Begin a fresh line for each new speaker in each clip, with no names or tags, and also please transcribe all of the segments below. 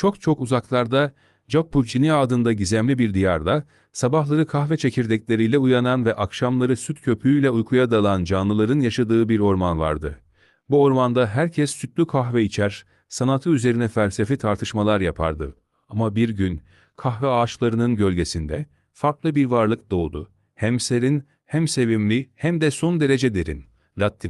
Çok çok uzaklarda Cappuccini adında gizemli bir diyarda sabahları kahve çekirdekleriyle uyanan ve akşamları süt köpüğüyle uykuya dalan canlıların yaşadığı bir orman vardı. Bu ormanda herkes sütlü kahve içer, sanatı üzerine felsefi tartışmalar yapardı. Ama bir gün kahve ağaçlarının gölgesinde farklı bir varlık doğdu. Hem serin, hem sevimli, hem de son derece derin. Lat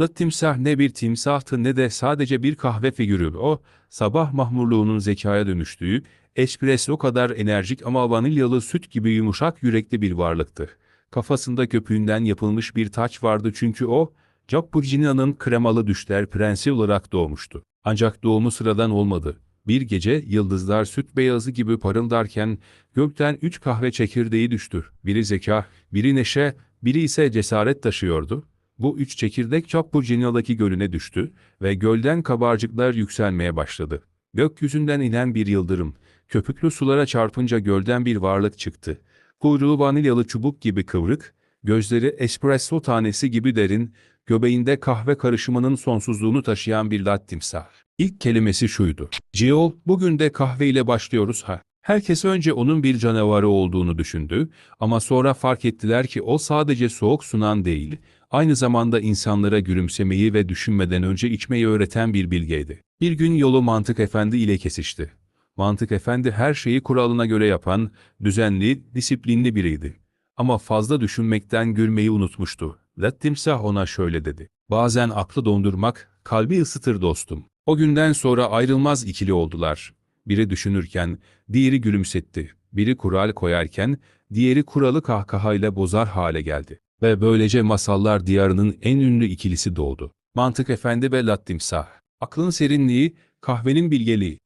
Lat timsah ne bir timsahtı ne de sadece bir kahve figürü. O, sabah mahmurluğunun zekaya dönüştüğü, espresso kadar enerjik ama vanilyalı süt gibi yumuşak yürekli bir varlıktı. Kafasında köpüğünden yapılmış bir taç vardı çünkü o, Cappuccino'nun kremalı düşler prensi olarak doğmuştu. Ancak doğumu sıradan olmadı. Bir gece yıldızlar süt beyazı gibi parıldarken gökten üç kahve çekirdeği düştü. Biri zeka, biri neşe, biri ise cesaret taşıyordu. Bu üç çekirdek Cappuccino'daki gölüne düştü ve gölden kabarcıklar yükselmeye başladı. Gökyüzünden inen bir yıldırım, köpüklü sulara çarpınca gölden bir varlık çıktı. Kuyruğu vanilyalı çubuk gibi kıvrık, gözleri espresso tanesi gibi derin, göbeğinde kahve karışımının sonsuzluğunu taşıyan bir lat timsah. İlk kelimesi şuydu. Ciol, bugün de kahveyle başlıyoruz ha. Herkes önce onun bir canavarı olduğunu düşündü ama sonra fark ettiler ki o sadece soğuk sunan değil, aynı zamanda insanlara gülümsemeyi ve düşünmeden önce içmeyi öğreten bir bilgeydi. Bir gün yolu Mantık Efendi ile kesişti. Mantık Efendi her şeyi kuralına göre yapan, düzenli, disiplinli biriydi. Ama fazla düşünmekten gülmeyi unutmuştu. Lat timsah ona şöyle dedi. Bazen aklı dondurmak, kalbi ısıtır dostum. O günden sonra ayrılmaz ikili oldular. Biri düşünürken, diğeri gülümsetti. Biri kural koyarken, diğeri kuralı kahkahayla bozar hale geldi. Ve böylece masallar diyarının en ünlü ikilisi doğdu. Mantık Efendi ve Lat Timsah. Aklın serinliği, kahvenin bilgeliği.